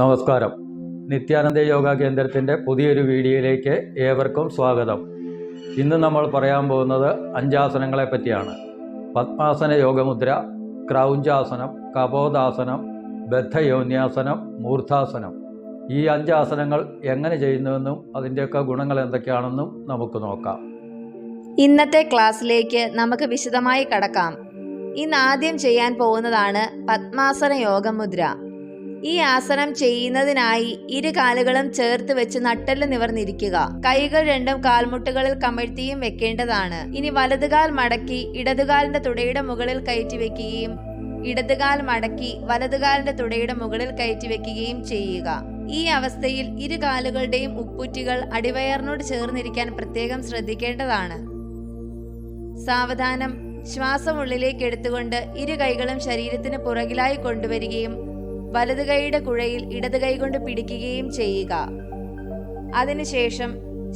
നമസ്കാരം. നിത്യാനന്ദ യോഗ കേന്ദ്രത്തിന്റെ പുതിയൊരു വീഡിയോയിലേക്ക് ഏവർക്കും സ്വാഗതം. ഇന്ന് നമ്മൾ പറയാൻ പോകുന്നത് അഞ്ചാസനങ്ങളെ പറ്റിയാണ്. പത്മാസന യോഗമുദ്ര ക്രൗഞ്ചാസനം കപോദാസനം ബദ്ധയോന്യാസനം മൂർധാസനം. ഈ അഞ്ചാസനങ്ങൾ എങ്ങനെ ചെയ്യുന്നുവെന്നും അതിന്റെയൊക്കെ ഗുണങ്ങൾ എന്തൊക്കെയാണെന്നും നമുക്ക് നോക്കാം. ഇന്നത്തെ ക്ലാസ്സിലേക്ക് നമുക്ക് വിശദമായി കടക്കാം. ഇന്ന് ആദ്യം ചെയ്യാൻ പോകുന്നതാണ് പത്മാസന യോഗമുദ്ര. ഈ ആസനം ചെയ്യുന്നതിനായി ഇരു കാലുകളും ചേർത്ത് വെച്ച് നട്ടെല്ല് നിവർന്നിരിക്കുക. കൈകൾ രണ്ടും കാൽമുട്ടുകളിൽ കമഴ്ത്തിയും വെക്കേണ്ടതാണ്. ഇനി വലതുകാൽ മടക്കി ഇടതുകാലിന്റെ തുടയുടെ മുകളിൽ കയറ്റി വെക്കുകയും ഇടതുകാൽ മടക്കി വലതുകാലിന്റെ തുടയുടെ മുകളിൽ കയറ്റി വെക്കുകയും ചെയ്യുക. ഈ അവസ്ഥയിൽ ഇരു കാലുകളുടെയും ഉപ്പുറ്റികൾ അടിവയറിനോട് ചേർന്നിരിക്കാൻ പ്രത്യേകം ശ്രദ്ധിക്കേണ്ടതാണ്. സാവധാനം ശ്വാസം ഉള്ളിലേക്ക് എടുത്തുകൊണ്ട് ഇരു കൈകളും ശരീരത്തിന് പുറകിലായി കൊണ്ടുവരികയും വലതു കൈയുടെ കുഴയിൽ ഇടത് കൈ കൊണ്ട് പിടിക്കുകയും ചെയ്യുക. അതിനുശേഷം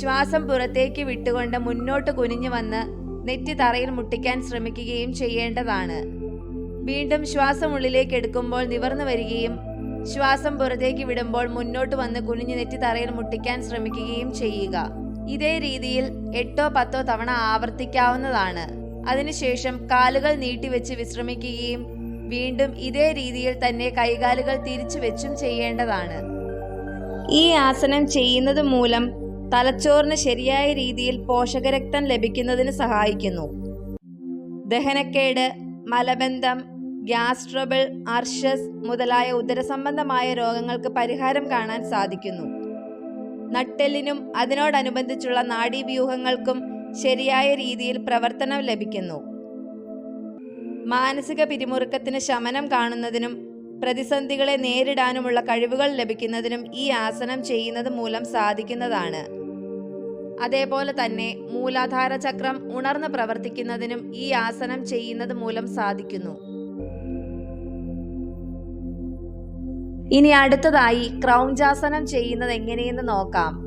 ശ്വാസം പുറത്തേക്ക് വിട്ടുകൊണ്ട് മുന്നോട്ട് കുനിഞ്ഞു വന്ന് നെറ്റി തറയിൽ മുട്ടിക്കാൻ ശ്രമിക്കുകയും ചെയ്യേണ്ടതാണ്. വീണ്ടും ശ്വാസം ഉള്ളിലേക്ക് എടുക്കുമ്പോൾ നിവർന്നു വരികയും ശ്വാസം പുറത്തേക്ക് വിടുമ്പോൾ മുന്നോട്ട് വന്ന് കുനിഞ്ഞു നെറ്റി തറയിൽ മുട്ടിക്കാൻ ശ്രമിക്കുകയും ചെയ്യുക. ഇതേ രീതിയിൽ എട്ടോ പത്തോ തവണ ആവർത്തിക്കാവുന്നതാണ്. അതിനുശേഷം കാലുകൾ നീട്ടിവെച്ച് വിശ്രമിക്കുകയും വീണ്ടും ഇതേ രീതിയിൽ തന്നെ കൈകാലുകൾ തിരിച്ചു വെച്ചും ചെയ്യേണ്ടതാണ്. ഈ ആസനം ചെയ്യുന്നത് മൂലം തലച്ചോറിന് ശരിയായ രീതിയിൽ പോഷകരക്തം ലഭിക്കുന്നതിന് സഹായിക്കുന്നു. ദഹനക്കേട് മലബന്ധം ഗ്യാസ് ട്രബിൾ അർഷസ് മുതലായ ഉദരസംബന്ധമായ രോഗങ്ങൾക്ക് പരിഹാരം കാണാൻ സാധിക്കുന്നു. നട്ടെല്ലിനും അതിനോടനുബന്ധിച്ചുള്ള നാഡീവ്യൂഹങ്ങൾക്കും ശരിയായ രീതിയിൽ പ്രവർത്തനം ലഭിക്കുന്നു. മാനസിക പിരിമുറുക്കത്തിന് ശമനം കാണുന്നതിനും പ്രതിസന്ധികളെ നേരിടാനുമുള്ള കഴിവുകൾ ലഭിക്കുന്നതിനും ഈ ആസനം ചെയ്യുന്നത് മൂലം സാധിക്കുന്നതാണ്. അതേപോലെ തന്നെ മൂലാധാര ചക്രം ഉണർന്ന് പ്രവർത്തിക്കുന്നതിനും ഈ ആസനം ചെയ്യുന്നത് മൂലം സാധിക്കുന്നു. ഇനി അടുത്തതായി ക്രൗഞ്ചാസനം ചെയ്യുന്നത് എങ്ങനെയെന്ന് നോക്കാം.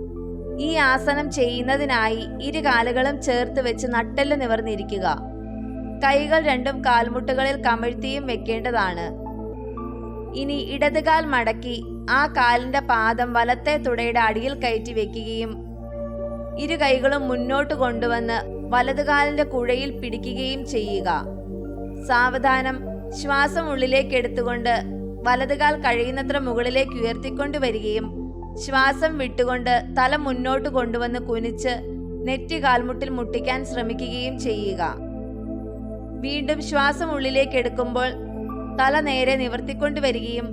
ഈ ആസനം ചെയ്യുന്നതിനായി ഇരു കാലുകളും ചേർത്ത് വെച്ച് നട്ടെല്ല് നിവർന്നിരിക്കുക. കൈകൾ രണ്ടും കാൽമുട്ടുകളിൽ കമിഴ്ത്തിയും വെക്കേണ്ടതാണ്. ഇനി ഇടതുകാൽ മടക്കി ആ കാലിന്റെ പാദം വലത്തെ തുടയുടെ അടിയിൽ കയറ്റി വെക്കുകയും ഇരു കൈകളും മുന്നോട്ട് കൊണ്ടുവന്ന് വലതുകാലിന്റെ കുഴയിൽ പിടിക്കുകയും ചെയ്യുക. സാവധാനം ശ്വാസം ഉള്ളിലേക്ക് എടുത്തുകൊണ്ട് വലതുകാൽ കഴിയുന്നത്ര മുകളിലേക്ക് ഉയർത്തിക്കൊണ്ട് വരികയും ശ്വാസം വിട്ടുകൊണ്ട് തല മുന്നോട്ട് കൊണ്ടുവന്ന് കുനിച്ച് നെറ്റി കാൽമുട്ടിൽ മുട്ടിക്കാൻ ശ്രമിക്കുകയും ചെയ്യുക. വീണ്ടും ശ്വാസം ഉള്ളിലേക്ക് എടുക്കുമ്പോൾ തല നേരെ നിവർത്തിക്കൊണ്ട് വരികയും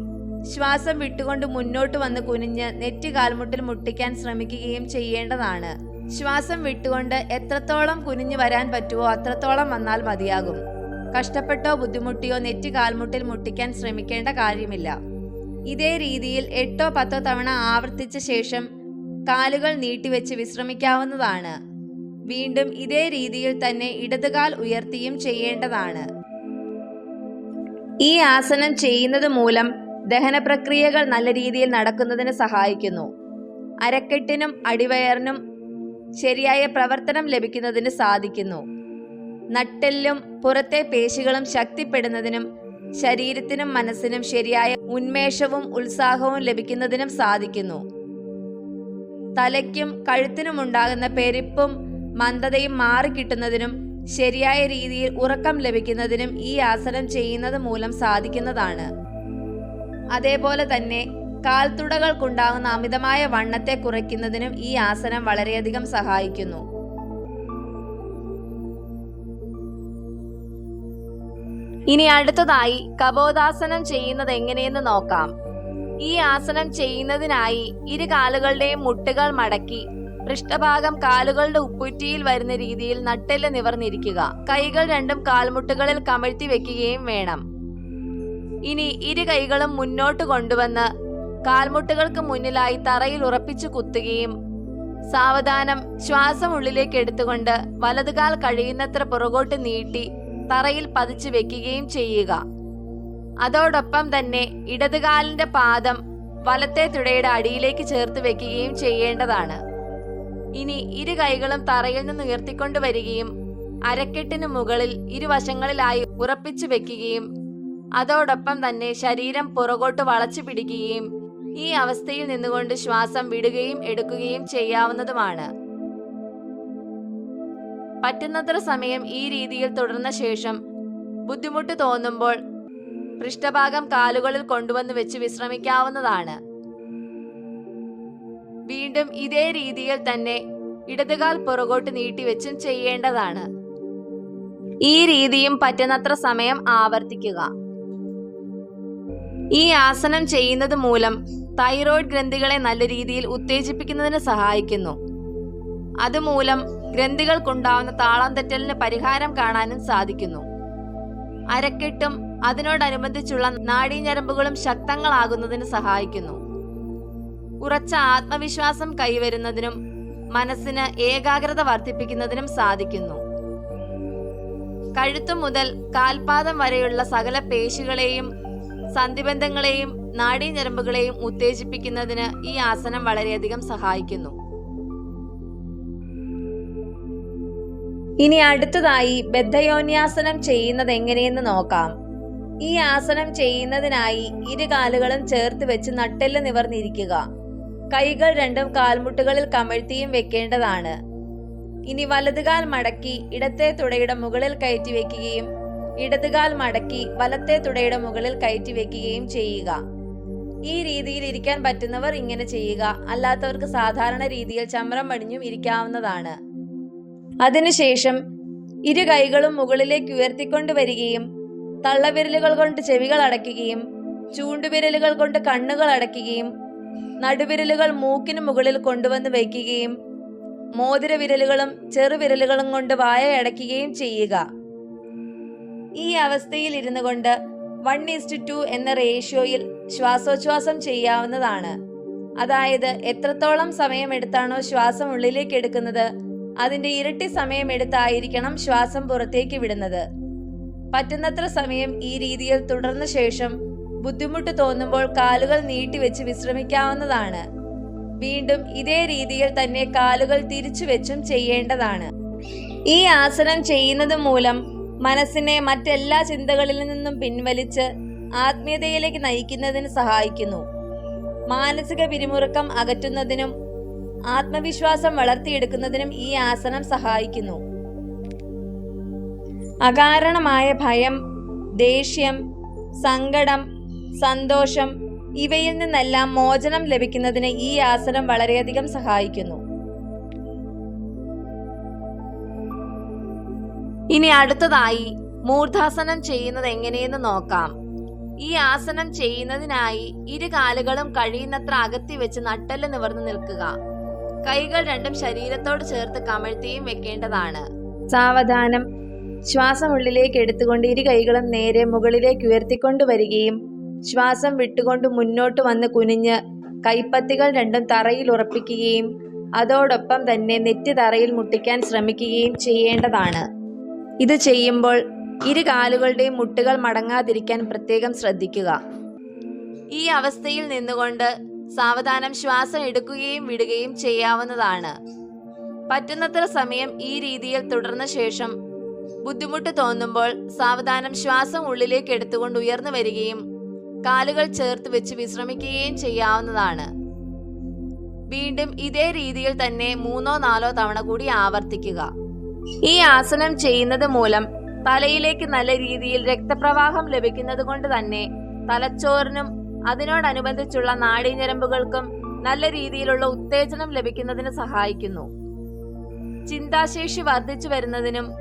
ശ്വാസം വിട്ടുകൊണ്ട് മുന്നോട്ട് വന്ന് കുനിഞ്ഞ് നെറ്റി കാൽമുട്ടിൽ മുട്ടിക്കാൻ ശ്രമിക്കുകയും ചെയ്യേണ്ടതാണ്. ശ്വാസം വിട്ടുകൊണ്ട് എത്രത്തോളം കുനിഞ്ഞു വരാൻ പറ്റുമോ അത്രത്തോളം വന്നാൽ മതിയാകും. കഷ്ടപ്പെട്ടോ ബുദ്ധിമുട്ടിയോ നെറ്റ് കാൽമുട്ടിൽ മുട്ടിക്കാൻ ശ്രമിക്കേണ്ട കാര്യമില്ല. ഇതേ രീതിയിൽ എട്ടോ പത്തോ തവണ ആവർത്തിച്ച ശേഷം കാലുകൾ നീട്ടിവെച്ച് വിശ്രമിക്കാവുന്നതാണ്. വീണ്ടും ഇതേ രീതിയിൽ തന്നെ ഇടതുകാൽ ഉയർത്തിയും ചെയ്യേണ്ടതാണ്. ഈ ആസനം ചെയ്യുന്നത് മൂലം ദഹന പ്രക്രിയകൾ നല്ല രീതിയിൽ നടക്കുന്നതിന് സഹായിക്കുന്നു. അരക്കെട്ടിനും അടിവയറിനും ശരിയായ പ്രവർത്തനം ലഭിക്കുന്നതിന് സാധിക്കുന്നു. നട്ടെല്ലും പുറത്തെ പേശികളും ശക്തിപ്പെടുന്നതിനും ശരീരത്തിനും മനസ്സിനും ശരിയായ ഉന്മേഷവും ഉത്സാഹവും ലഭിക്കുന്നതിനും സാധിക്കുന്നു. തലയ്ക്കും കഴുത്തിനും ഉണ്ടാകുന്ന പെരുപ്പും മന്ദതയും മാറിക്കിട്ടുന്നതിനും ശരിയായ രീതിയിൽ ഉറക്കം ലഭിക്കുന്നതിനും ഈ ആസനം ചെയ്യുന്നത് മൂലം സാധിക്കുന്നതാണ്. അതേപോലെ തന്നെ കാൽത്തുടകൾക്കുണ്ടാകുന്ന അമിതമായ വണ്ണത്തെ കുറയ്ക്കുന്നതിനും ഈ ആസനം വളരെയധികം സഹായിക്കുന്നു. ഇനി അടുത്തതായി കബോദാസനം ചെയ്യുന്നത് എങ്ങനെയെന്ന് നോക്കാം. ഈ ആസനം ചെയ്യുന്നതിനായി ഇരു കാലുകളുടെയും മുട്ടുകൾ മടക്കി പൃഷ്ഠഭാഗം കാലുകളുടെ ഉപ്പുറ്റിയിൽ വരുന്ന രീതിയിൽ നട്ടെല്ല് നിവർന്നിരിക്കുക. കൈകൾ രണ്ടും കാൽമുട്ടുകളിൽ കമഴ്ത്തി വെക്കുകയും വേണം. ഇനി ഇരു കൈകളും മുന്നോട്ട് കൊണ്ടുവന്ന് കാൽമുട്ടുകൾക്ക് മുന്നിലായി തറയിൽ ഉറപ്പിച്ചു കുത്തുകയും സാവധാനം ശ്വാസം ഉള്ളിലേക്ക് എടുത്തുകൊണ്ട് വലതുകാൽ കഴിയുന്നത്ര പുറകോട്ട് നീട്ടി തറയിൽ പതിച്ചു വെക്കുകയും ചെയ്യുക. അതോടൊപ്പം തന്നെ ഇടതുകാലിന്റെ പാദം വലത്തെ തുടയുടെ അടിയിലേക്ക് ചേർത്ത് വെക്കുകയും ചെയ്യേണ്ടതാണ്. ഇനി ഇരു കൈകളും തറയിൽ നിന്ന് ഉയർത്തിക്കൊണ്ടു വരികയും അരക്കെട്ടിന് മുകളിൽ ഇരുവശങ്ങളിലായി ഉറപ്പിച്ചു വെക്കുകയും അതോടൊപ്പം തന്നെ ശരീരം പുറകോട്ട് വളച്ചു പിടിക്കുകയും ഈ അവസ്ഥയിൽ നിന്നുകൊണ്ട് ശ്വാസം വിടുകയും എടുക്കുകയും ചെയ്യാവുന്നതുമാണ്. പറ്റുന്നത്ര സമയം ഈ രീതിയിൽ തുടർന്ന ശേഷം ബുദ്ധിമുട്ട് തോന്നുമ്പോൾ പൃഷ്ഠഭാഗം കാലുകളിൽ കൊണ്ടുവന്ന് വെച്ച് വിശ്രമിക്കാവുന്നതാണ്. വീണ്ടും ഇതേ രീതിയിൽ തന്നെ ഇടതുകാൽ പുറകോട്ട് നീട്ടിവെച്ചും ചെയ്യേണ്ടതാണ്. ഈ രീതിയും പറ്റുന്നത്ര സമയം ആവർത്തിക്കുക. ഈ ആസനം ചെയ്യുന്നത് മൂലം തൈറോയ്ഡ് ഗ്രന്ഥികളെ നല്ല രീതിയിൽ ഉത്തേജിപ്പിക്കുന്നതിന് സഹായിക്കുന്നു. അതുമൂലം ഗ്രന്ഥികൾക്കുണ്ടാവുന്ന താളം തെറ്റലിന് പരിഹാരം കാണാനും സാധിക്കുന്നു. അരക്കെട്ടും അതിനോടനുബന്ധിച്ചുള്ള നാഡീഞരമ്പുകളും ശക്തങ്ങളാകുന്നതിന് സഹായിക്കുന്നു. ഉറച്ച ആത്മവിശ്വാസം കൈവരുന്നതിനും മനസ്സിന് ഏകാഗ്രത വർദ്ധിപ്പിക്കുന്നതിനും സാധിക്കുന്നു. കഴുത്തു മുതൽ കാൽപാദം വരെയുള്ള സകല പേശികളെയും സന്ധിബന്ധങ്ങളെയും നാഡീഞരമ്പുകളെയും ഉത്തേജിപ്പിക്കുന്നതിന് ഈ ആസനം വളരെയധികം സഹായിക്കുന്നു. ഇനി അടുത്തതായി ബദ്ധയോന്യാസനം ചെയ്യുന്നത് എങ്ങനെയെന്ന് നോക്കാം. ഈ ആസനം ചെയ്യുന്നതിനായി ഇരു കാലുകളും ചേർത്ത് വെച്ച് നട്ടെല്ല് നിവർന്നിരിക്കുക. കൈകൾ രണ്ടും കാൽമുട്ടുകളിൽ കമഴ്ത്തിയും വെക്കേണ്ടതാണ്. ഇനി വലതുകാൽ മടക്കി ഇടത്തെ തുടയുടെ മുകളിൽ കയറ്റി വെക്കുകയും ഇടതുകാൽ മടക്കി വലത്തെ തുടയുടെ മുകളിൽ കയറ്റി വെക്കുകയും ചെയ്യുക. ഈ രീതിയിൽ ഇരിക്കാൻ പറ്റുന്നവർ ഇങ്ങനെ ചെയ്യുക. അല്ലാത്തവർക്ക് സാധാരണ രീതിയിൽ ചമ്രം പടിഞ്ഞും ഇരിക്കാവുന്നതാണ്. അതിനുശേഷം ഇരു കൈകളും മുകളിലേക്ക് ഉയർത്തിക്കൊണ്ട് വരികയും തള്ളവിരലുകൾ കൊണ്ട് ചെവികൾ അടയ്ക്കുകയും ചൂണ്ടുവിരലുകൾ കൊണ്ട് കണ്ണുകൾ അടയ്ക്കുകയും നടുവിരലുകൾ മൂക്കിന് മുകളിൽ കൊണ്ടുവന്ന് വയ്ക്കുകയും മോതിരവിരലുകളും ചെറുവിരലുകളും കൊണ്ട് വായ അടയ്ക്കുകയും ചെയ്യുക. ഈ അവസ്ഥയിൽ ഇരുന്നു കൊണ്ട് വൺ ഈസ്റ്റ് ടു എന്ന റേഷ്യോയിൽ ശ്വാസോച്ഛ്വാസം ചെയ്യാവുന്നതാണ്. അതായത് എത്രത്തോളം സമയം എടുത്താണോ ശ്വാസം ഉള്ളിലേക്ക് എടുക്കുന്നത് അതിന്റെ ഇരട്ടി സമയം എടുത്തായിരിക്കണം ശ്വാസം പുറത്തേക്ക് വിടുന്നത്. പറ്റുന്നത്ര സമയം ഈ രീതിയിൽ തുടർന്ന ശേഷം ബുദ്ധിമുട്ട് തോന്നുമ്പോൾ കാലുകൾ നീട്ടിവെച്ച് വിശ്രമിക്കാവുന്നതാണ്. വീണ്ടും ഇതേ രീതിയിൽ തന്നെ കാലുകൾ തിരിച്ചുവെച്ചും ചെയ്യേണ്ടതാണ്. ഈ ആസനം ചെയ്യുന്നത് മൂലം മനസ്സിനെ മറ്റെല്ലാ ചിന്തകളിൽ നിന്നും പിൻവലിച്ച് ആത്മീയതയിലേക്ക് നയിക്കുന്നതിന് സഹായിക്കുന്നു. മാനസിക പിരിമുറുക്കം അകറ്റുന്നതിനും ആത്മവിശ്വാസം വളർത്തിയെടുക്കുന്നതിനും ഈ ആസനം സഹായിക്കുന്നു. അകാരണമായ ഭയം ദേഷ്യം സങ്കടം സന്തോഷം ഇവയിൽ നിന്നെല്ലാം മോചനം ലഭിക്കുന്നതിന് ഈ ആസനം വളരെയധികം സഹായിക്കുന്നു. ഇനി അടുത്തതായി മൂർധാസനം ചെയ്യുന്നത് എങ്ങനെയെന്ന് നോക്കാം. ഈ ആസനം ചെയ്യുന്നതിനായി ഇരു കാലുകളും കഴിയുന്നത്ര അകത്തി വെച്ച് നട്ടെല്ല് നിവർന്നു നിൽക്കുക. കൈകൾ രണ്ടും ശരീരത്തോട് ചേർത്ത് കമഴ്ത്തിയും വെക്കേണ്ടതാണ്. സാവധാനം. ശ്വാസം ഉള്ളിലേക്ക് എടുത്തുകൊണ്ട് ഇരു കൈകളും നേരെ മുകളിലേക്ക് ഉയർത്തിക്കൊണ്ട് വരികയും ശ്വാസം വിട്ടുകൊണ്ട് മുന്നോട്ട് വന്ന് കുനിഞ്ഞ് കൈപ്പത്തികൾ രണ്ടും തറയിൽ ഉറപ്പിക്കുകയും അതോടൊപ്പം തന്നെ നെറ്റി തറയിൽ മുട്ടിക്കാൻ ശ്രമിക്കുകയും ചെയ്യേണ്ടതാണ്. ഇത് ചെയ്യുമ്പോൾ ഇരു കാലുകളുടെയും മുട്ടുകൾ മടങ്ങാതിരിക്കാൻ പ്രത്യേകം ശ്രദ്ധിക്കുക. ഈ അവസ്ഥയിൽ നിന്നുകൊണ്ട് സാവധാനം ശ്വാസം എടുക്കുകയും വിടുകയും ചെയ്യാവുന്നതാണ്. പറ്റുന്നത്ര സമയം ഈ രീതിയിൽ തുടർന്ന ശേഷം ബുദ്ധിമുട്ട് തോന്നുമ്പോൾ സാവധാനം ശ്വാസം ഉള്ളിലേക്ക് എടുത്തുകൊണ്ട് ഉയർന്നു വരികയും കാലുകൾ ചേർത്ത് വെച്ച് വിശ്രമിക്കുകയും ചെയ്യാവുന്നതാണ്. വീണ്ടും ഇതേ രീതിയിൽ തന്നെ മൂന്നോ നാലോ തവണ കൂടി ആവർത്തിക്കുക. ഈ ആസനം ചെയ്യുന്നത് മൂലം തലയിലേക്ക് നല്ല രീതിയിൽ രക്തപ്രവാഹം ലഭിക്കുന്നത് കൊണ്ട് തന്നെ തലച്ചോറിനും അതിനോടനുബന്ധിച്ചുള്ള നാഡീഞരമ്പുകൾക്കും നല്ല രീതിയിലുള്ള ഉത്തേജനം ലഭിക്കുന്നതിന് സഹായിക്കുന്നു. ചിന്താശേഷി വർദ്ധിച്ചു വരുന്നതിനും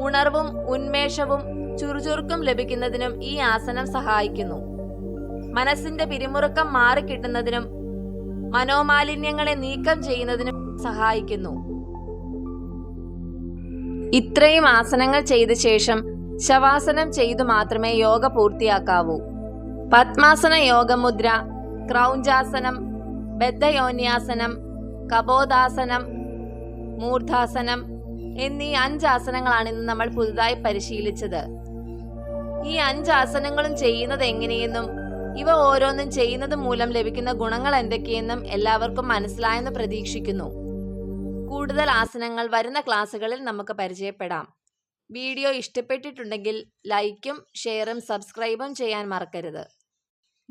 ഉണർവും ഉന്മേഷവും ചുറുചുറുക്കും ലഭിക്കുന്നതിനും ഈ ആസനം സഹായിക്കുന്നു. മനസ്സിന്റെ പിരിമുറുക്കം മാറിക്കിട്ടുന്നതിനും മനോമാലിന്യങ്ങളെ നീക്കം ചെയ്യുന്നതിനും സഹായിക്കുന്നു. ഇത്രയും ആസനങ്ങൾ ചെയ്ത ശേഷം ശവാസനം ചെയ്തു മാത്രമേ യോഗ പൂർത്തിയാക്കാവൂ. പത്മാസന യോഗമുദ്ര ക്രൗഞ്ചാസനം ബദ്ധയോന്യാസനം കബോധാസനം മൂർധാസനം എന്നീ അഞ്ച് ആസനങ്ങളാണ് ഇന്ന് നമ്മൾ പുതുതായി പരിശീലിച്ചത്. ഈ അഞ്ച് ആസനങ്ങളും ചെയ്യുന്നത് എങ്ങനെയെന്നും ഇവ ഓരോന്നും ചെയ്യുന്നത് മൂലം ലഭിക്കുന്ന ഗുണങ്ങൾ എന്തൊക്കെയെന്നും എല്ലാവർക്കും മനസ്സിലായെന്ന് പ്രതീക്ഷിക്കുന്നു. കൂടുതൽ ആസനങ്ങൾ വരുന്ന ക്ലാസ്സുകളിൽ നമുക്ക് പരിചയപ്പെടാം. വീഡിയോ ഇഷ്ടപ്പെട്ടിട്ടുണ്ടെങ്കിൽ ലൈക്കും ഷെയറും സബ്സ്ക്രൈബും ചെയ്യാൻ മറക്കരുത്.